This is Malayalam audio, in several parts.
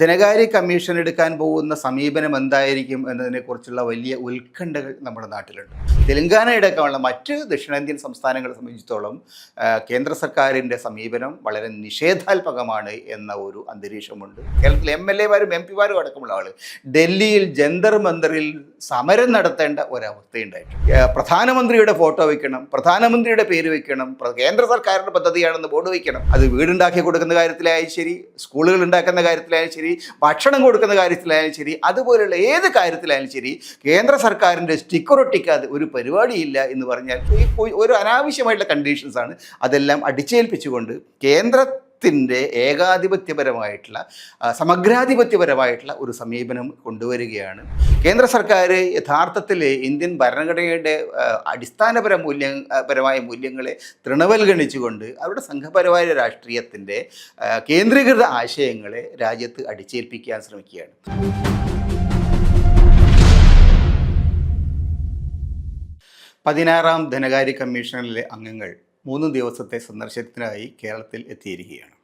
ധനകാര്യ കമ്മീഷൻ എടുക്കാൻ പോകുന്ന സമീപനം എന്തായിരിക്കും എന്നതിനെക്കുറിച്ചുള്ള വലിയ ഉത്കണ്ഠകൾ നമ്മുടെ നാട്ടിലുണ്ട്. തെലങ്കാന അടക്കമുള്ള മറ്റ് ദക്ഷിണേന്ത്യൻ സംസ്ഥാനങ്ങളെ സംബന്ധിച്ചിടത്തോളം കേന്ദ്ര സർക്കാരിന്റെ സമീപനം വളരെ നിഷേധാത്മകമാണ് എന്ന ഒരു അന്തരീക്ഷമുണ്ട്. കേരളത്തിൽ എം എൽ എമാരും എം പിമാരും അടക്കമുള്ള ആൾ ഡൽഹിയിൽ ജന്തർ മന്ദറിൽ സമരം നടത്തേണ്ട ഒരവസ്ഥയുണ്ടായിട്ടുണ്ട്. പ്രധാനമന്ത്രിയുടെ ഫോട്ടോ വയ്ക്കണം പ്രധാനമന്ത്രിയുടെ പേര് വയ്ക്കണം കേന്ദ്ര സർക്കാരിന്റെ പദ്ധതിയാണെന്ന് ബോർഡ് വയ്ക്കണം അത് വീടുണ്ടാക്കി കൊടുക്കുന്ന കാര്യത്തിലായാലും ശരി സ്കൂളുകൾ ഉണ്ടാക്കുന്ന കാര്യത്തിലായാലും ശരി ഭക്ഷണം കൊടുക്കുന്ന കാര്യത്തിലായാലും ശരി അതുപോലുള്ള ഏത് കാര്യത്തിലായാലും ശരി കേന്ദ്ര സർക്കാരിന്റെ സ്റ്റിക്കർ ഒട്ടിക്കാതെ ഒരു പരിപാടിയില്ല എന്ന് പറഞ്ഞാൽ ഈ ഒരു അനാവശ്യമായിട്ടുള്ള കണ്ടീഷൻസ് ആണ് അതെല്ലാം അടിച്ചേൽപ്പിച്ചുകൊണ്ട് കേന്ദ്രത്തിന്റെ ഏകാധിപത്യപരമായിട്ടുള്ള ആ, സമഗ്രാധിപത്യപരമായിട്ടുള്ള ഒരു സമീപനം കൊണ്ടുവരികയാണ്. കേന്ദ്ര സർക്കാർ യഥാർത്ഥത്തിൽ ഇന്ത്യൻ ഭരണഘടനയുടെ അടിസ്ഥാനപര മൂല്യ പരമായ മൂല്യങ്ങളെ തൃണവൽഗണിച്ചുകൊണ്ട് അവരുടെ സംഘപരമായ രാഷ്ട്രീയത്തിന്റെ കേന്ദ്രീകൃത ആശയങ്ങളെ രാജ്യത്ത് അടിച്ചേൽപ്പിക്കാൻ ശ്രമിക്കുകയാണ്. പതിനാറാം ധനകാര്യ കമ്മീഷനിലെ അംഗങ്ങൾ മൂന്ന് ദിവസത്തെ സന്ദർശനത്തിനായി കേരളത്തിൽ എത്തിയിരിക്കുകയാണ്.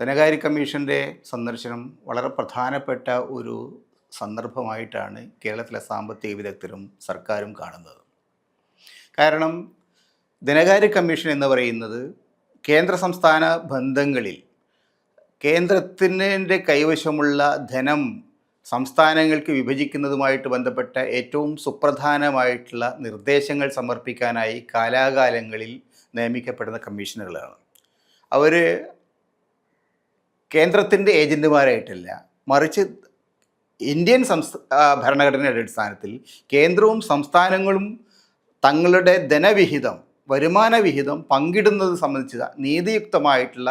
ധനകാര്യ കമ്മീഷന്റെ സന്ദർശനം വളരെ പ്രധാനപ്പെട്ട ഒരു സന്ദർഭമായിട്ടാണ് കേരളത്തിലെ സാമ്പത്തിക വിദഗ്ധരും സർക്കാരും കാണുന്നത്. കാരണം ധനകാര്യ കമ്മീഷൻ എന്ന് പറയുന്നത് കേന്ദ്ര സംസ്ഥാന ബന്ധങ്ങളിൽ കേന്ദ്രത്തിന്റെ കൈവശമുള്ള ധനം സംസ്ഥാനങ്ങൾക്ക് വിഭജിക്കുന്നതുമായിട്ട് ബന്ധപ്പെട്ട ഏറ്റവും സുപ്രധാനമായിട്ടുള്ള നിർദ്ദേശങ്ങൾ സമർപ്പിക്കാനായി കാലാകാലങ്ങളിൽ നിയമിക്കപ്പെടുന്ന കമ്മീഷനുകളാണ്. അവർ കേന്ദ്രത്തിന്റെ ഏജന്റുമാരായിട്ടല്ല മറിച്ച് ഇന്ത്യൻ സംസ്ഥ ഭരണഘടനയുടെ അടിസ്ഥാനത്തിൽ കേന്ദ്രവും സംസ്ഥാനങ്ങളും തങ്ങളുടെ ധനവിഹിതം വരുമാന വിഹിതം പങ്കിടുന്നത് സംബന്ധിച്ച നീതിയുക്തമായിട്ടുള്ള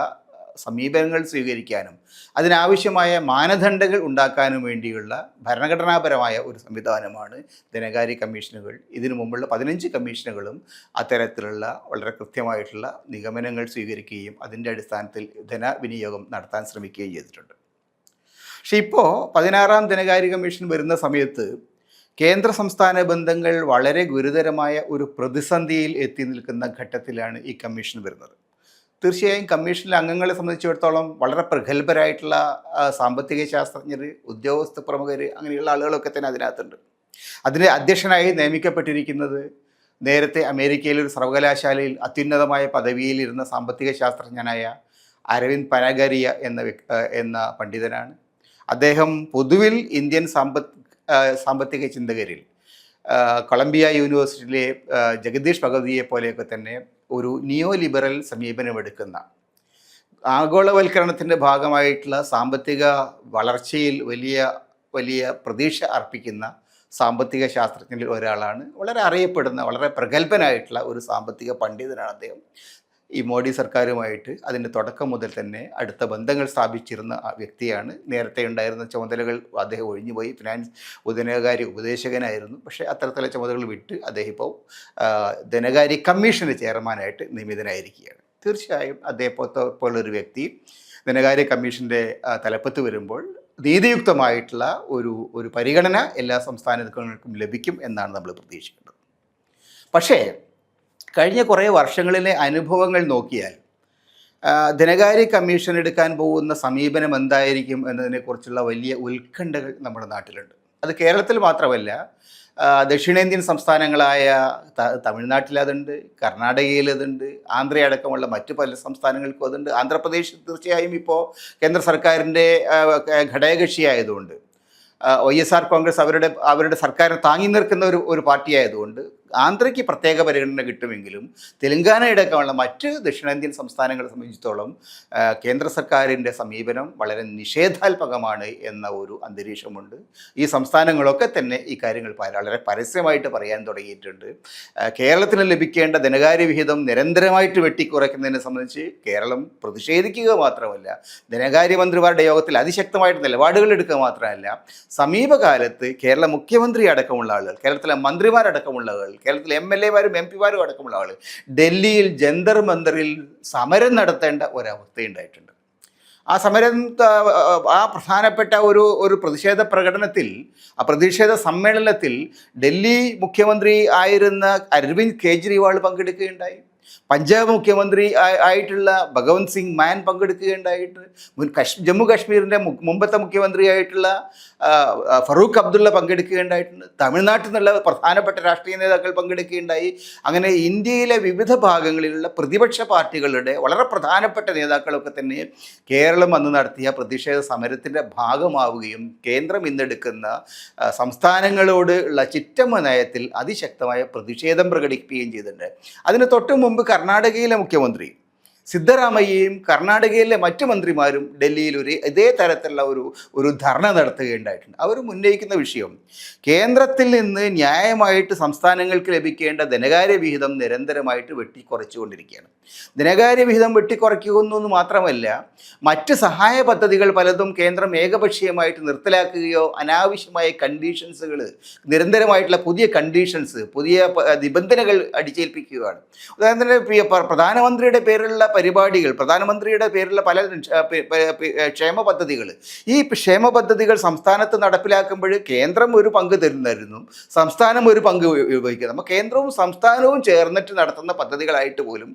സമീപനങ്ങൾ സ്വീകരിക്കാനും അതിനാവശ്യമായ മാനദണ്ഡങ്ങൾ ഉണ്ടാക്കാനും വേണ്ടിയുള്ള ഭരണഘടനാപരമായ ഒരു സംവിധാനമാണ് ധനകാര്യ കമ്മീഷനുകൾ. ഇതിനു മുമ്പുള്ള പതിനഞ്ച് കമ്മീഷനുകളും അത്തരത്തിലുള്ള വളരെ കൃത്യമായിട്ടുള്ള നിഗമനങ്ങൾ സ്വീകരിക്കുകയും അതിന്റെ അടിസ്ഥാനത്തിൽ ധനവിനിയോഗം നടത്താൻ ശ്രമിക്കുകയും ചെയ്തിട്ടുണ്ട്. പക്ഷേ ഇപ്പോൾ പതിനാറാം ധനകാര്യ കമ്മീഷൻ വരുന്ന സമയത്ത് കേന്ദ്ര സംസ്ഥാന ബന്ധങ്ങൾ വളരെ ഗുരുതരമായ ഒരു പ്രതിസന്ധിയിൽ എത്തി നിൽക്കുന്ന ഘട്ടത്തിലാണ് ഈ കമ്മീഷൻ വരുന്നത്. തീർച്ചയായും കമ്മീഷനിലെ അംഗങ്ങളെ സംബന്ധിച്ചിടത്തോളം വളരെ പ്രഗത്ഭരായിട്ടുള്ള സാമ്പത്തിക ശാസ്ത്രജ്ഞർ ഉദ്യോഗസ്ഥ പ്രമുഖർ അങ്ങനെയുള്ള ആളുകളൊക്കെ തന്നെ അതിനകത്തുണ്ട്. അതിന് അധ്യക്ഷനായി നിയമിക്കപ്പെട്ടിരിക്കുന്നത് നേരത്തെ അമേരിക്കയിലെ ഒരു സർവകലാശാലയിൽ അത്യുന്നതമായ പദവിയിലിരുന്ന സാമ്പത്തിക ശാസ്ത്രജ്ഞനായ അരവിന്ദ് പനഗരിയ എന്ന എന്ന പണ്ഡിതനാണ്. അദ്ദേഹം പൊതുവിൽ ഇന്ത്യൻ സാമ്പത്ത് സാമ്പത്തിക ചിന്തകരിൽ കൊളംബിയ യൂണിവേഴ്സിറ്റിയിലെ ജഗദീഷ് ഭഗവതിയെ പോലെയൊക്കെ തന്നെ ഒരു നിയോ ലിബറൽ സമീപനമെടുക്കുന്ന ആഗോളവൽക്കരണത്തിന്റെ ഭാഗമായിട്ടുള്ള സാമ്പത്തിക വളർച്ചയിൽ വലിയ വലിയ പ്രതീക്ഷ അർപ്പിക്കുന്ന സാമ്പത്തിക ശാസ്ത്രജ്ഞരിൽ ഒരാളാണ്. വളരെ അറിയപ്പെടുന്ന വളരെ പ്രഗത്ഭനായിട്ടുള്ള ഒരു സാമ്പത്തിക പണ്ഡിതനാണ് അദ്ദേഹം. ഈ മോഡി സർക്കാരുമായിട്ട് അതിന്റെ തുടക്കം മുതൽ തന്നെ അടുത്ത ബന്ധങ്ങൾ സ്ഥാപിച്ചിരുന്ന വ്യക്തിയാണ്. നേരത്തെ ഉണ്ടായിരുന്ന ചുമതലകൾ അദ്ദേഹം ഒഴിഞ്ഞുപോയി. ഫിനാൻസ് ധനകാര്യ ഉപദേശകനായിരുന്നു. പക്ഷേ അത്തരത്തിലുള്ള ചുമതലകൾ വിട്ട് അദ്ദേഹം ഇപ്പോൾ ധനകാര്യ കമ്മീഷന്റെ ചെയർമാനായിട്ട് നിയമിതനായിരിക്കുകയാണ്. തീർച്ചയായും അദ്ദേഹത്തെ പോലൊരു വ്യക്തി ധനകാര്യ കമ്മീഷന്റെ തലപ്പത്ത് വരുമ്പോൾ നീതിയുക്തമായിട്ടുള്ള ഒരു ഒരു പരിഗണന എല്ലാ സംസ്ഥാനങ്ങൾക്കും ലഭിക്കും എന്നാണ് നമ്മൾ പ്രതീക്ഷിക്കുന്നത് പക്ഷേ കഴിഞ്ഞ കുറേ വർഷങ്ങളിലെ അനുഭവങ്ങൾ നോക്കിയാൽ ധനകാര്യ കമ്മീഷൻ എടുക്കാൻ പോകുന്ന സമീപനം എന്തായിരിക്കും എന്നതിനെക്കുറിച്ചുള്ള വലിയ ഉത്കണ്ഠകൾ നമ്മുടെ നാട്ടിലുണ്ട്. അത് കേരളത്തിൽ മാത്രമല്ല ദക്ഷിണേന്ത്യൻ സംസ്ഥാനങ്ങളായ തമിഴ്നാട്ടിൽ അതുണ്ട് കർണാടകയിൽ അതുണ്ട് ആന്ധ്രയടക്കമുള്ള മറ്റു പല സംസ്ഥാനങ്ങൾക്കും അതുണ്ട്. ആന്ധ്രാപ്രദേശ് തീർച്ചയായും ഇപ്പോൾ കേന്ദ്ര സർക്കാരിന്റെ ഘടകകക്ഷിയായതുകൊണ്ട് വൈ എസ് ആർ കോൺഗ്രസ് അവരുടെ അവരുടെ സർക്കാരിനെ താങ്ങി നിൽക്കുന്ന ഒരു ഒരു പാർട്ടിയായതുകൊണ്ട് ആന്ധ്രയ്ക്ക് പ്രത്യേക പരിഗണന കിട്ടുമെങ്കിലും തെലങ്കാനയടക്കമുള്ള മറ്റ് ദക്ഷിണേന്ത്യൻ സംസ്ഥാനങ്ങളെ സംബന്ധിച്ചിടത്തോളം കേന്ദ്ര സർക്കാരിന്റെ സമീപനം വളരെ നിഷേധാത്മകമാണ് എന്ന ഒരു അന്തരീക്ഷമുണ്ട്. ഈ സംസ്ഥാനങ്ങളൊക്കെ തന്നെ ഈ കാര്യങ്ങൾ വളരെ പരസ്യമായിട്ട് പറയാൻ തുടങ്ങിയിട്ടുണ്ട്. കേരളത്തിന് ലഭിക്കേണ്ട ധനകാര്യ വിഹിതം നിരന്തരമായിട്ട് വെട്ടിക്കുറയ്ക്കുന്നതിനെ സംബന്ധിച്ച് കേരളം പ്രതിഷേധിക്കുക മാത്രമല്ല ധനകാര്യമന്ത്രിമാരുടെ യോഗത്തിൽ അതിശക്തമായിട്ട് നിലപാടുകൾ എടുക്കുക മാത്രമല്ല സമീപകാലത്ത് കേരള മുഖ്യമന്ത്രി അടക്കമുള്ള ആളുകൾ കേരളത്തിലെ മന്ത്രിമാരടക്കമുള്ള ആളുകൾ കേരളത്തിലെ എം എൽ എമാരും എം പിമാരും അടക്കമുള്ള ആൾ ഡൽഹിയിൽ ജന്തർ മന്ദറിൽ സമരം നടത്തേണ്ട ഒരവസ്ഥയുണ്ടായിട്ടുണ്ട്. ആ സമരം ആ പ്രധാനപ്പെട്ട ഒരു ഒരു പ്രതിഷേധ പ്രകടനത്തിൽ ആ പ്രതിഷേധ സമ്മേളനത്തിൽ ഡൽഹി മുഖ്യമന്ത്രി ആയിരുന്ന അരവിന്ദ് കെജ്രിവാൾ പങ്കെടുക്കുകയുണ്ടായി. പഞ്ചാബ് മുഖ്യമന്ത്രി ആയിട്ടുള്ള ഭഗവന്ത് സിംഗ് മാൻ പങ്കെടുക്കുകയുണ്ടായിട്ട്. മുൻ കശ് ജമ്മു കാശ്മീരിന്റെ മുമ്പത്തെ മുഖ്യമന്ത്രിയായിട്ടുള്ള ഫറൂഖ് അബ്ദുള്ള പങ്കെടുക്കുകയുണ്ടായിട്ടുണ്ട്. തമിഴ്നാട്ടിൽ നിന്നുള്ള പ്രധാനപ്പെട്ട രാഷ്ട്രീയ നേതാക്കൾ പങ്കെടുക്കുകയുണ്ടായി. അങ്ങനെ ഇന്ത്യയിലെ വിവിധ ഭാഗങ്ങളിലുള്ള പ്രതിപക്ഷ പാർട്ടികളുടെ വളരെ പ്രധാനപ്പെട്ട നേതാക്കളൊക്കെ തന്നെ കേരളം അന്ന് നടത്തിയ പ്രതിഷേധ സമരത്തിന്റെ ഭാഗമാവുകയും കേന്ദ്രം ഇന്നെടുക്കുന്ന സംസ്ഥാനങ്ങളോട് ഉള്ള ചിറ്റമ്മ നയത്തിൽ അതിശക്തമായ പ്രതിഷേധം പ്രകടിപ്പിക്കുകയും ചെയ്തിട്ടുണ്ട്. അതിന് തൊട്ടു മുമ്പ് കർണാടകയിലെ മുഖ്യമന്ത്രി സിദ്ധരാമയ്യയും കർണാടകയിലെ മറ്റു മന്ത്രിമാരും ഡൽഹിയിൽ ഒരു ഇതേ തരത്തിലുള്ള ഒരു ഒരു ധർണ നടത്തുകയുണ്ടായിട്ടുണ്ട്. അവർ ഉന്നയിക്കുന്ന വിഷയം കേന്ദ്രത്തിൽ നിന്ന് ന്യായമായിട്ട് സംസ്ഥാനങ്ങൾക്ക് ലഭിക്കേണ്ട ധനകാര്യ വിഹിതം നിരന്തരമായിട്ട് വെട്ടിക്കുറച്ചുകൊണ്ടിരിക്കുകയാണ്. ധനകാര്യ വിഹിതം വെട്ടിക്കുറയ്ക്കുന്നു എന്ന് മാത്രമല്ല മറ്റ് സഹായ പദ്ധതികൾ പലതും കേന്ദ്രം ഏകപക്ഷീയമായിട്ട് നിർത്തലാക്കുകയോ അനാവശ്യമായ കണ്ടീഷൻസുകൾ നിരന്തരമായിട്ടുള്ള പുതിയ കണ്ടീഷൻസ് പുതിയ നിബന്ധനകൾ അടിച്ചേൽപ്പിക്കുകയാണ്. ഉദാഹരണത്തിന് പ്രധാനമന്ത്രിയുടെ പേരിലുള്ള പരിപാടികൾ പ്രധാനമന്ത്രിയുടെ പേരിലുള്ള പല ക്ഷേമ പദ്ധതികൾ. ഈ ക്ഷേമ പദ്ധതികൾ സംസ്ഥാനത്ത് നടപ്പിലാക്കുമ്പോൾ കേന്ദ്രം ഒരു പങ്ക് തരുന്നായിരുന്നു സംസ്ഥാനം ഒരു പങ്ക് ഉപയോഗിക്കുന്നത്. അപ്പോൾ കേന്ദ്രവും സംസ്ഥാനവും ചേർന്നിട്ട് നടത്തുന്ന പദ്ധതികളായിട്ട് പോലും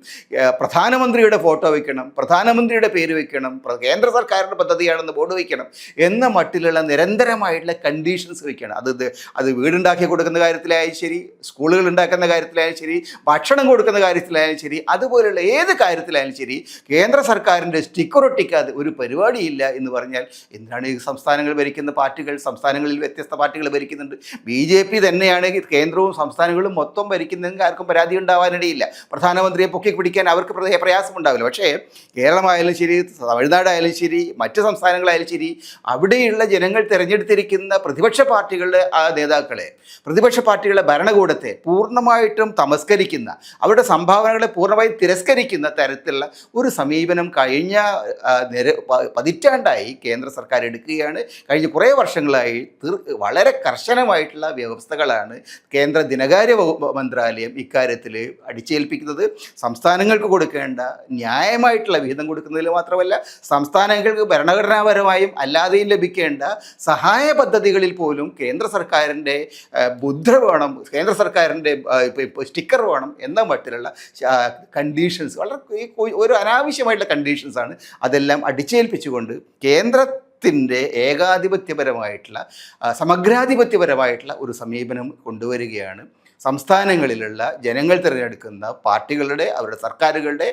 പ്രധാനമന്ത്രിയുടെ ഫോട്ടോ വയ്ക്കണം പ്രധാനമന്ത്രിയുടെ പേര് വയ്ക്കണം കേന്ദ്ര സർക്കാരിന്റെ പദ്ധതിയാണെന്ന് ബോർഡ് വയ്ക്കണം എന്ന മട്ടിലുള്ള നിരന്തരമായിട്ടുള്ള കണ്ടീഷൻസ് വയ്ക്കണം അത് അത് വീടുണ്ടാക്കി കൊടുക്കുന്ന കാര്യത്തിലായാലും ശരി സ്കൂളുകൾ ഉണ്ടാക്കുന്ന കാര്യത്തിലായാലും ശരി ഭക്ഷണം കൊടുക്കുന്ന കാര്യത്തിലായാലും ശരി അതുപോലെയുള്ള ഏത് കാര്യത്തിലായാലും ശരി കേന്ദ്ര സർക്കാരിന്റെ സ്റ്റിക്കർ ഒട്ടിക്കാതെ ഒരു പരിപാടിയില്ല എന്ന് പറഞ്ഞാൽ എന്തിനാണ് ഈ സംസ്ഥാനങ്ങൾ ഭരിക്കുന്ന പാർട്ടികൾ? സംസ്ഥാനങ്ങളിൽ വ്യത്യസ്ത പാർട്ടികൾ ഭരിക്കുന്നുണ്ട്. ബി ജെ പി തന്നെയാണ് കേന്ദ്രവും സംസ്ഥാനങ്ങളും മൊത്തം ഭരിക്കുന്നതെങ്കിൽ ആർക്കും പരാതി ഉണ്ടാവാനിടയില്ല. പ്രധാനമന്ത്രിയെ പൊക്കി പിടിക്കാൻ അവർക്ക് പ്രയാസം ഉണ്ടാവില്ല. പക്ഷേ കേരളമായാലും ശരി തമിഴ്നാടായാലും ശരി മറ്റ് സംസ്ഥാനങ്ങളായാലും ശരി അവിടെയുള്ള ജനങ്ങൾ തിരഞ്ഞെടുത്തിരിക്കുന്ന പ്രതിപക്ഷ പാർട്ടികളുടെ ആ നേതാക്കളെ പ്രതിപക്ഷ പാർട്ടികളുടെ ഭരണകൂടത്തെ പൂർണമായിട്ടും തമസ്കരിക്കുന്ന അവരുടെ സംഭാവനകളെ പൂർണമായും തിരസ്കരിക്കുന്ന തരത്തിലുള്ള ഒരു സമീപനം കഴിഞ്ഞ നിര പതിറ്റാണ്ടായി കേന്ദ്ര സർക്കാർ എടുക്കുകയാണ്. കഴിഞ്ഞ കുറേ വർഷങ്ങളായി വളരെ കർശനമായിട്ടുള്ള വ്യവസ്ഥകളാണ് കേന്ദ്ര ധനകാര്യ മന്ത്രാലയം ഇക്കാര്യത്തിൽ അടിച്ചേൽപ്പിക്കുന്നത്. സംസ്ഥാനങ്ങൾക്ക് കൊടുക്കേണ്ട ന്യായമായിട്ടുള്ള വിഹിതം കൊടുക്കുന്നതിൽ മാത്രമല്ല സംസ്ഥാനങ്ങൾക്ക് ഭരണഘടനാപരമായും അല്ലാതെയും ലഭിക്കേണ്ട സഹായ പദ്ധതികളിൽ പോലും കേന്ദ്ര സർക്കാരിന്റെ ബുദ്ധ വേണം കേന്ദ്ര സർക്കാരിന്റെ സ്റ്റിക്കർ വേണം എന്ന മട്ടിലുള്ള കണ്ടീഷൻസ് വളരെ ഒരു അനാവശ്യമായിട്ടുള്ള കണ്ടീഷൻസാണ് അതെല്ലാം അടിച്ചേൽപ്പിച്ചുകൊണ്ട് കേന്ദ്ര ത്തിന്റെ ഏകാധിപത്യപരമായിട്ടുള്ള സമഗ്രാധിപത്യപരമായിട്ടുള്ള ഒരു സമീപനം കൊണ്ടുവരികയാണ്. സംസ്ഥാനങ്ങളിലുള്ള ജനങ്ങൾ തിരഞ്ഞെടുക്കുന്ന പാർട്ടികളുടെ അവരുടെ സർക്കാരുകളുടെ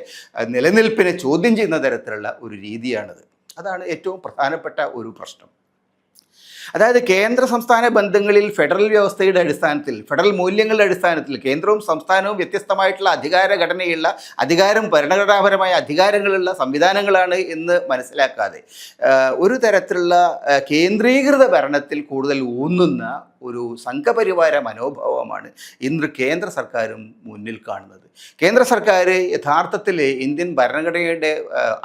നിലനിൽപ്പിനെ ചോദ്യം ചെയ്യുന്ന തരത്തിലുള്ള ഒരു രീതിയാണിത്. അതാണ് ഏറ്റവും പ്രധാനപ്പെട്ട ഒരു പ്രശ്നം. അതായത് കേന്ദ്ര സംസ്ഥാന ബന്ധങ്ങളിൽ ഫെഡറൽ വ്യവസ്ഥയുടെ അടിസ്ഥാനത്തിൽ ഫെഡറൽ മൂല്യങ്ങളുടെ അടിസ്ഥാനത്തിൽ കേന്ദ്രവും സംസ്ഥാനവും വ്യത്യസ്തമായിട്ടുള്ള അധികാര ഘടനയുള്ള അധികാരം ഭരണഘടനാപരമായ അധികാരങ്ങളുള്ള സംവിധാനങ്ങളാണ് എന്ന് മനസ്സിലാക്കാതെ ഒരു തരത്തിലുള്ള കേന്ദ്രീകൃത ഭരണത്തിൽ കൂടുതൽ ഊന്നുന്ന ഒരു സംഘപരിവാര മനോഭാവമാണ് ഇന്ന് കേന്ദ്ര സർക്കാരും മുന്നിൽ കാണുന്നത്. കേന്ദ്ര സർക്കാർ യഥാർത്ഥത്തിൽ ഇന്ത്യൻ ഭരണഘടനയുടെ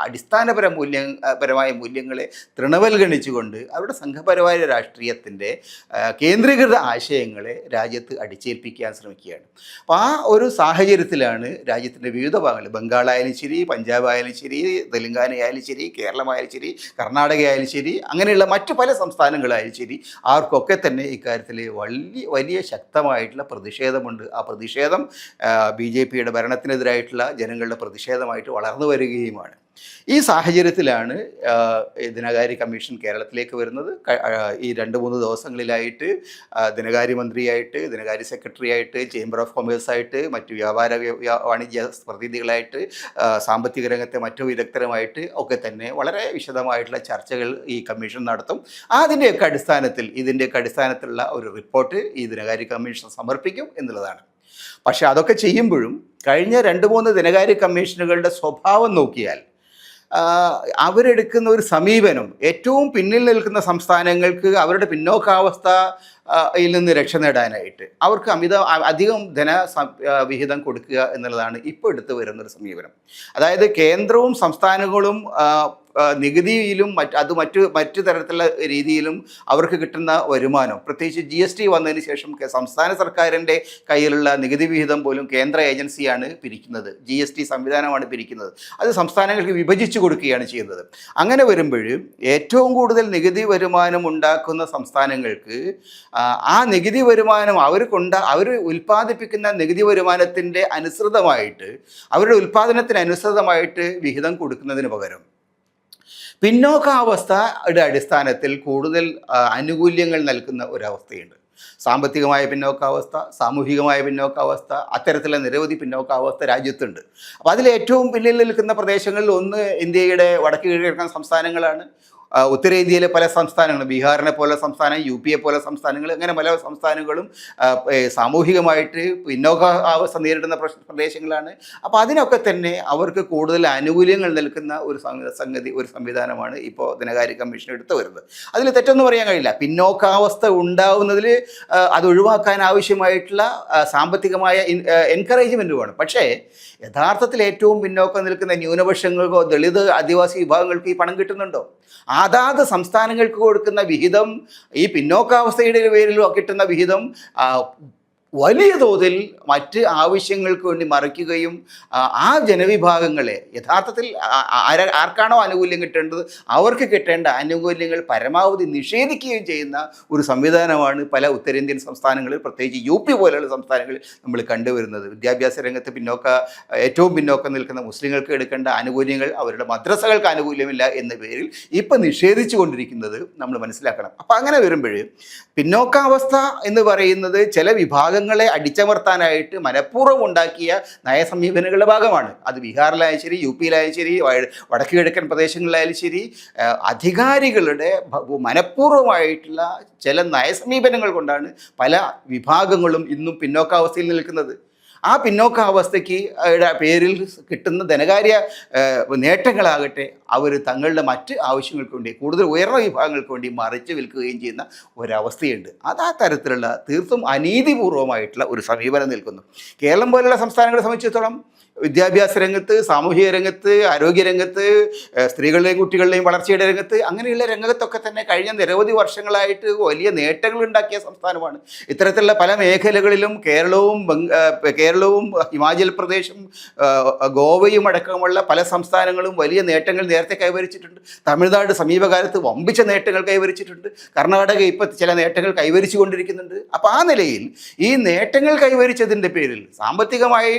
അടിസ്ഥാനപര മൂല്യ പരമായ മൂല്യങ്ങളെ തൃണവൽഗണിച്ചുകൊണ്ട് അവരുടെ സംഘപരിവാര രാഷ്ട്രീയത്തിന്റെ കേന്ദ്രീകൃത ആശയങ്ങളെ രാജ്യത്ത് അടിച്ചേൽപ്പിക്കാൻ ശ്രമിക്കുകയാണ്. അപ്പോൾ ആ ഒരു സാഹചര്യത്തിലാണ് രാജ്യത്തിന്റെ വിവിധ ഭാഗങ്ങൾ ബംഗാളായാലും ശരി പഞ്ചാബ് ആയാലും ശരി തെലുങ്കാനയായാലും ശരി കേരളമായാലും ശരി കർണാടക ആയാലും ശരി അങ്ങനെയുള്ള മറ്റു പല സംസ്ഥാനങ്ങളായാലും ശരി ആർക്കൊക്കെ തന്നെ ഇക്കാര്യത്തിൽ വലിയ വലിയ ശക്തമായിട്ടുള്ള പ്രതിഷേധമുണ്ട്. ആ പ്രതിഷേധം ബി ജെ പിയുടെ ഭരണത്തിനെതിരായിട്ടുള്ള ജനങ്ങളുടെ പ്രതിഷേധമായിട്ട് വളർന്നു വരികയുമാണ്. ഈ സാഹചര്യത്തിലാണ് ധനകാര്യ കമ്മീഷൻ കേരളത്തിലേക്ക് വരുന്നത്. ഈ രണ്ട് മൂന്ന് ദിവസങ്ങളിലായിട്ട് ധനകാര്യ മന്ത്രിയായിട്ട് ധനകാര്യ സെക്രട്ടറി ആയിട്ട് ചേംബർ ഓഫ് കൊമേഴ്സ് ആയിട്ട് മറ്റു വ്യാപാര വ്യ- വ്യ- വാണിജ്യ പ്രതിനിധികളായിട്ട് സാമ്പത്തിക രംഗത്തെ മറ്റു വിദഗ്ധരുമായിട്ട് ഒക്കെ തന്നെ വളരെ വിശദമായിട്ടുള്ള ചർച്ചകൾ ഈ കമ്മീഷൻ നടത്തും. അതിന്റെയൊക്കെ അടിസ്ഥാനത്തിൽ ഇതിന്റെയൊക്കെ അടിസ്ഥാനത്തിലുള്ള ഒരു റിപ്പോർട്ട് ഈ ധനകാര്യ കമ്മീഷൻ സമർപ്പിക്കും എന്നുള്ളതാണ്. പക്ഷേ അതൊക്കെ ചെയ്യുമ്പോഴും കഴിഞ്ഞ രണ്ട് മൂന്ന് ധനകാര്യ കമ്മീഷനുകളുടെ സ്വഭാവം നോക്കിയാൽ അവരെടുക്കുന്ന ഒരു സമീപനം ഏറ്റവും പിന്നിൽ നിൽക്കുന്ന സംസ്ഥാനങ്ങൾക്ക് അവരുടെ പിന്നോക്കാവസ്ഥ യിൽ നിന്ന് രക്ഷ നേടാനായിട്ട്. അവർക്ക് അമിത അധികം ധന വിഹിതം കൊടുക്കുക എന്നുള്ളതാണ് ഇപ്പോൾ എടുത്തു വരുന്നൊരു സമീപനം. അതായത് കേന്ദ്രവും സംസ്ഥാനങ്ങളും നികുതിയിലും മറ്റ് അത് മറ്റു മറ്റു തരത്തിലുള്ള രീതിയിലും അവർക്ക് കിട്ടുന്ന വരുമാനം. പ്രത്യേകിച്ച് ജി എസ് ടി വന്നതിന് ശേഷം സംസ്ഥാന സർക്കാരിന്റെ കയ്യിലുള്ള നികുതി വിഹിതം പോലും കേന്ദ്ര ഏജൻസിയാണ് പിരിക്കുന്നത്. ജി എസ് ടി സംവിധാനമാണ് പിരിക്കുന്നത്. അത് സംസ്ഥാനങ്ങൾക്ക് വിഭജിച്ചു കൊടുക്കുകയാണ് ചെയ്യുന്നത്. അങ്ങനെ വരുമ്പോൾ ഏറ്റവും കൂടുതൽ നികുതി വരുമാനം ഉണ്ടാക്കുന്ന സംസ്ഥാനങ്ങൾക്ക് ആ, നികുതി വരുമാനം അവർക്കുണ്ട കൊണ്ട അവർ ഉൽപ്പാദിപ്പിക്കുന്ന നികുതി വരുമാനത്തിന്റെ അനുസൃതമായിട്ട് അവരുടെ ഉൽപ്പാദനത്തിന് അനുസൃതമായിട്ട് വിഹിതം കൊടുക്കുന്നതിന് പകരം പിന്നോക്കാവസ്ഥയുടെ അടിസ്ഥാനത്തിൽ കൂടുതൽ ആനുകൂല്യങ്ങൾ നൽകുന്ന ഒരവസ്ഥയുണ്ട്. സാമ്പത്തികമായ പിന്നോക്കാവസ്ഥ സാമൂഹികമായ പിന്നോക്കാവസ്ഥ അത്തരത്തിലുള്ള നിരവധി പിന്നോക്കാവസ്ഥ രാജ്യത്തുണ്ട്. അപ്പോൾ അതിൽ ഏറ്റവും പിന്നിൽ നിൽക്കുന്ന പ്രദേശങ്ങളിൽ ഒന്ന് ഇന്ത്യയുടെ വടക്ക് കിഴക്കൻ സംസ്ഥാനങ്ങളാണ്. ഉത്തരേന്ത്യയിലെ പല സംസ്ഥാനങ്ങളും ബീഹാറിനെ പോലെ സംസ്ഥാനം യു പിയെ പോലെ സംസ്ഥാനങ്ങൾ അങ്ങനെ പല സംസ്ഥാനങ്ങളും സാമൂഹികമായിട്ട് പിന്നോക്ക അവസ്ഥ നേരിടുന്ന പ്രദേശങ്ങളാണ്. അപ്പോൾ അതിനൊക്കെ തന്നെ അവർക്ക് കൂടുതൽ ആനുകൂല്യങ്ങൾ നൽകുന്ന ഒരു സംഗതി ഒരു സംവിധാനമാണ് ഇപ്പോൾ ധനകാര്യ കമ്മീഷൻ എടുത്തു വരുന്നത്. അതിൽ തെറ്റൊന്നും പറയാൻ കഴിയില്ല. പിന്നോക്കാവസ്ഥ ഉണ്ടാവുന്നതിൽ അത് ഒഴിവാക്കാൻ ആവശ്യമായിട്ടുള്ള ആ, സാമ്പത്തികമായ എൻകറേജ്മെന്റ് വേണം പക്ഷേ യഥാർത്ഥത്തിൽ ഏറ്റവും പിന്നോക്കം നിൽക്കുന്ന ന്യൂനപക്ഷങ്ങൾക്കോ ദളിത് ആദിവാസി വിഭാഗങ്ങൾക്കോ ഈ പണം കിട്ടുന്നുണ്ടോ? അതാത് സംസ്ഥാനങ്ങൾക്ക് കൊടുക്കുന്ന വിഹിതം ഈ പിന്നോക്കാവസ്ഥയുടെ പേരിൽ കിട്ടുന്ന വിഹിതം വലിയ തോതിൽ മറ്റ് ആവശ്യങ്ങൾക്ക് വേണ്ടി മറിക്കുകയും ആ, ജനവിഭാഗങ്ങളെ യഥാർത്ഥത്തിൽ ആർക്കാണോ ആനുകൂല്യം കിട്ടേണ്ടത്? അവർക്ക് കിട്ടേണ്ട ആനുകൂല്യങ്ങൾ പരമാവധി നിഷേധിക്കുകയും ചെയ്യുന്ന ഒരു സംവിധാനമാണ് പല ഉത്തരേന്ത്യൻ സംസ്ഥാനങ്ങളിൽ പ്രത്യേകിച്ച് യു പി പോലെയുള്ള സംസ്ഥാനങ്ങളിൽ നമ്മൾ കണ്ടുവരുന്നത്. വിദ്യാഭ്യാസ രംഗത്ത് പിന്നോക്ക ഏറ്റവും പിന്നോക്കം നിൽക്കുന്ന മുസ്ലിങ്ങൾക്ക് എടുക്കേണ്ട ആനുകൂല്യങ്ങൾ അവരുടെ മദ്രസകൾക്ക് ആനുകൂല്യമില്ല എന്ന പേരിൽ ഇപ്പം നിഷേധിച്ചു കൊണ്ടിരിക്കുന്നത് നമ്മൾ മനസ്സിലാക്കണം. അപ്പം അങ്ങനെ വരുമ്പോൾ പിന്നോക്കാവസ്ഥ എന്ന് പറയുന്നത് ചില വിഭാഗങ്ങളെ അടിച്ചമർത്താനായിട്ട് മനഃപൂർവം ഉണ്ടാക്കിയ നയസമീപനങ്ങളുടെ ഭാഗമാണ്. അത് ബീഹാറിലായാലും ശരി യു പിയിലായാലും ശരി വടക്കു കിഴക്കൻ പ്രദേശങ്ങളിലായാലും ശരി അധികാരികളുടെ മനഃപൂർവമായിട്ടുള്ള ചില നയസമീപനങ്ങൾ കൊണ്ടാണ് പല വിഭാഗങ്ങളും ഇന്നും പിന്നോക്കാവസ്ഥയിൽ നിൽക്കുന്നത്. ആ പിന്നോക്കാവസ്ഥയ്ക്ക് പേരിൽ കിട്ടുന്ന ധനകാര്യ നേട്ടങ്ങളാകട്ടെ അവർ തങ്ങളുടെ മറ്റ് ആവശ്യങ്ങൾക്ക് വേണ്ടി കൂടുതൽ ഉയർന്ന വിഭാഗങ്ങൾക്ക് വേണ്ടി മറിച്ച് വിൽക്കുകയും ചെയ്യുന്ന ഒരവസ്ഥയുണ്ട്. അത് ആ തരത്തിലുള്ള തീർത്തും അനീതിപൂർവമായിട്ടുള്ള ഒരു സമീപനം നിൽക്കുന്നു. കേരളം പോലുള്ള സംസ്ഥാനങ്ങളെ സംബന്ധിച്ചിടത്തോളം വിദ്യാഭ്യാസ രംഗത്ത് സാമൂഹിക രംഗത്ത് ആരോഗ്യ രംഗത്ത് സ്ത്രീകളുടെയും കുട്ടികളുടെയും വളർച്ചയുടെ രംഗത്ത് അങ്ങനെയുള്ള രംഗത്തൊക്കെ തന്നെ കഴിഞ്ഞ നിരവധി വർഷങ്ങളായിട്ട് വലിയ നേട്ടങ്ങൾ ഉണ്ടാക്കിയ സംസ്ഥാനമാണ്. ഇത്തരത്തിലുള്ള പല മേഖലകളിലും കേരളവും കേരളവും ഹിമാചൽ പ്രദേശും ഗോവയും അടക്കമുള്ള പല സംസ്ഥാനങ്ങളും വലിയ നേട്ടങ്ങൾ നേരത്തെ കൈവരിച്ചിട്ടുണ്ട്. തമിഴ്നാട് സമീപകാലത്ത് വമ്പിച്ച നേട്ടങ്ങൾ കൈവരിച്ചിട്ടുണ്ട്. കർണാടക ഇപ്പം ചില നേട്ടങ്ങൾ കൈവരിച്ചു കൊണ്ടിരിക്കുന്നുണ്ട്. അപ്പോൾ ആ നിലയിൽ ഈ നേട്ടങ്ങൾ കൈവരിച്ചതിന്റെ പേരിൽ സാമ്പത്തികമായി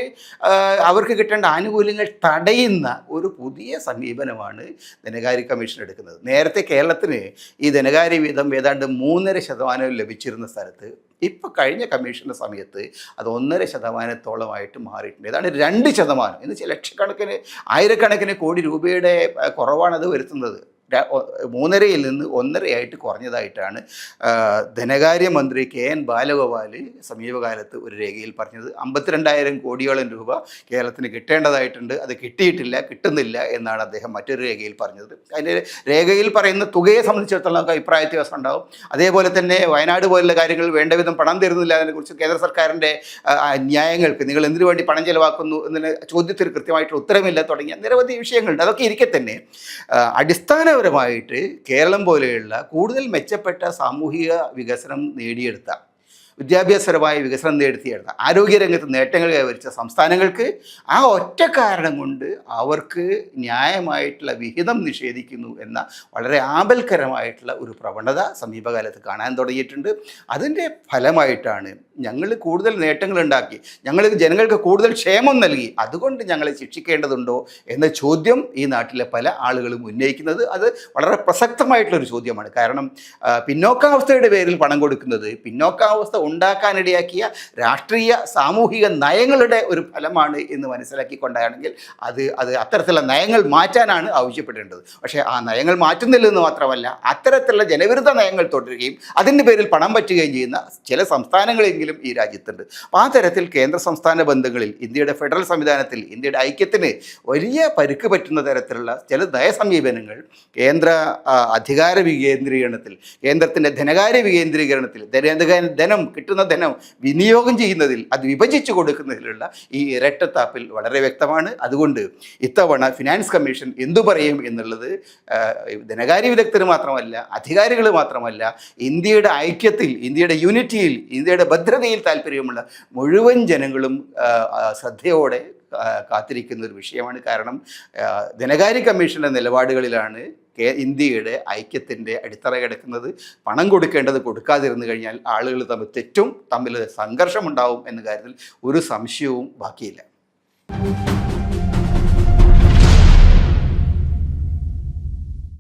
ആഹ്, അവർക്ക് കിട്ടേണ്ട ആനുകൂല്യങ്ങൾ തടയുന്ന ഒരു പുതിയ സമീപനമാണ് ധനകാര്യ കമ്മീഷൻ എടുക്കുന്നത്. നേരത്തെ കേരളത്തിന് ഈ ധനകാര്യ വീതം ഏതാണ്ട് മൂന്നര ശതമാനം ലഭിച്ചിരുന്ന സ്ഥലത്ത് ഇപ്പോൾ കഴിഞ്ഞ കമ്മീഷന്റെ സമയത്ത് അത് ഒന്നര ശതമാനത്തോളമായിട്ട് മാറിയിട്ടുണ്ട്. ഏതാണ്ട് രണ്ട് ശതമാനം. എന്ന് വെച്ചാൽ ലക്ഷക്കണക്കിന് ആയിരക്കണക്കിന് കോടി രൂപയുടെ കുറവാണ് കുറവാണത് വരുത്തുന്നത്. മൂന്നരയിൽ നിന്ന് ഒന്നരയായിട്ട് കുറഞ്ഞതായിട്ടാണ് ധനകാര്യമന്ത്രി കെ എൻ ബാലഗോപാൽ സമീപകാലത്ത് ഒരു രേഖയിൽ പറഞ്ഞത്. അമ്പത്തിരണ്ടായിരം കോടിയോളം രൂപ കേരളത്തിന് കിട്ടേണ്ടതായിട്ടുണ്ട്. അത് കിട്ടിയിട്ടില്ല കിട്ടുന്നില്ല എന്നാണ് അദ്ദേഹം മറ്റൊരു രേഖയിൽ പറഞ്ഞത്. അതിന്റെ രേഖയിൽ പറയുന്ന തുകയെ സംബന്ധിച്ചിടത്തോളം നമുക്ക് അഭിപ്രായ വ്യത്യാസം ഉണ്ടാവും. അതേപോലെ തന്നെ വയനാട് പോലുള്ള കാര്യങ്ങൾ വേണ്ട വിധം പണം തരുന്നില്ല അതിനെക്കുറിച്ച് കേന്ദ്ര സർക്കാരിന്റെ ന്യായങ്ങൾക്ക് നിങ്ങൾ എന്തിനു വേണ്ടി പണം ചെലവാക്കുന്നു എന്നതിന് ചോദ്യത്തിന് കൃത്യമായിട്ടുള്ള ഉത്തരമില്ല തുടങ്ങിയ നിരവധി വിഷയങ്ങളുണ്ട്. അതൊക്കെ ഇരിക്കെ തന്നെ. ആ, അടിസ്ഥാനപരമായിട്ട് കേരളം പോലെയുള്ള കൂടുതൽ മെച്ചപ്പെട്ട സാമൂഹിക വികസനം നേടിയെടുത്ത വിദ്യാഭ്യാസപരമായ വികസനം നേടിയെടുത്ത ആരോഗ്യരംഗത്ത് നേട്ടങ്ങൾ കൈവരിച്ച സംസ്ഥാനങ്ങൾക്ക് ആ ഒറ്റ കാരണം കൊണ്ട് അവർക്ക് ന്യായമായിട്ടുള്ള വിഹിതം നിഷേധിക്കുന്നു എന്ന വളരെ ആപൽക്കരമായിട്ടുള്ള ഒരു പ്രവണത സമീപകാലത്ത് കാണാൻ തുടങ്ങിയിട്ടുണ്ട്. അതിന്റെ ഫലമായിട്ടാണ് ഞങ്ങൾ കൂടുതൽ നേട്ടങ്ങൾ ഉണ്ടാക്കി. ഞങ്ങൾ ജനങ്ങൾക്ക് കൂടുതൽ ക്ഷേമം നൽകി. അതുകൊണ്ട് ഞങ്ങളെ ശിക്ഷിക്കേണ്ടതുണ്ടോ എന്ന ചോദ്യം ഈ നാട്ടിലെ പല ആളുകളും ഉന്നയിക്കുന്നത് അത് വളരെ പ്രസക്തമായിട്ടുള്ളൊരു ചോദ്യമാണ്. കാരണം പിന്നോക്കാവസ്ഥയുടെ പേരിൽ പണം കൊടുക്കുന്നത് പിന്നോക്കാവസ്ഥ ഉണ്ടാക്കാനിടയാക്കിയ രാഷ്ട്രീയ സാമൂഹിക നയങ്ങളുടെ ഒരു ഫലമാണ് എന്ന് മനസ്സിലാക്കിക്കൊണ്ടാണെങ്കിൽ അത് അത് അത്തരത്തിലുള്ള നയങ്ങൾ മാറ്റാനാണ് ആവശ്യപ്പെടേണ്ടത്. പക്ഷേ ആ നയങ്ങൾ മാറ്റുന്നില്ലെന്ന് മാത്രമല്ല അത്തരത്തിലുള്ള ജനവിരുദ്ധ നയങ്ങൾ തുടരുകയും അതിന്റെ പേരിൽ പണം പറ്റുകയും ചെയ്യുന്ന ചില സംസ്ഥാനങ്ങളെങ്കിലും ഈ രാജ്യത്തുണ്ട്. അപ്പോൾ ആ തരത്തിൽ കേന്ദ്ര സംസ്ഥാന ബന്ധങ്ങളിൽ ഇന്ത്യയുടെ ഫെഡറൽ സംവിധാനത്തിൽ ഇന്ത്യയുടെ ഐക്യത്തിന് വലിയ പരുക്ക് പറ്റുന്ന തരത്തിലുള്ള ചില നയസമീപനങ്ങൾ കേന്ദ്ര അധികാര വികേന്ദ്രീകരണത്തിൽ കേന്ദ്രത്തിന്റെ ധനകാര്യ വികേന്ദ്രീകരണത്തിൽ ധന- കിട്ടുന്ന ധനം വിനിയോഗം ചെയ്യുന്നതിൽ അത് വിഭജിച്ചു കൊടുക്കുന്നതിലുള്ള ഈ ഇരട്ടത്താപ്പിൽ വളരെ വ്യക്തമാണ്. അതുകൊണ്ട് ഇത്തവണ ഫിനാൻസ് കമ്മീഷൻ എന്തു പറയും എന്നുള്ളത് ധനകാര്യ വിദഗ്ധർ മാത്രമല്ല അധികാരികൾ മാത്രമല്ല ഇന്ത്യയുടെ ഐക്യത്തിൽ ഇന്ത്യയുടെ യൂണിറ്റിയിൽ ഇന്ത്യയുടെ ഭദ്രതയിൽ താല്പര്യമുള്ള മുഴുവൻ ജനങ്ങളും ശ്രദ്ധയോടെ കാത്തിരിക്കുന്ന ഒരു വിഷയമാണ്. കാരണം ധനകാര്യ കമ്മീഷന്റെ നിലപാടുകളിലാണ് ഇന്ത്യയുടെ ഐക്യത്തിന്റെ അടിത്തറ കിടക്കുന്നത് പണം കൊടുക്കേണ്ടത് കൊടുക്കാതിരുന്നു കഴിഞ്ഞാൽ ആളുകൾ തമ്മിൽ തെറ്റും തമ്മിൽ സംഘർഷമുണ്ടാവും എന്ന കാര്യത്തിൽ ഒരു സംശയവും ബാക്കിയില്ല.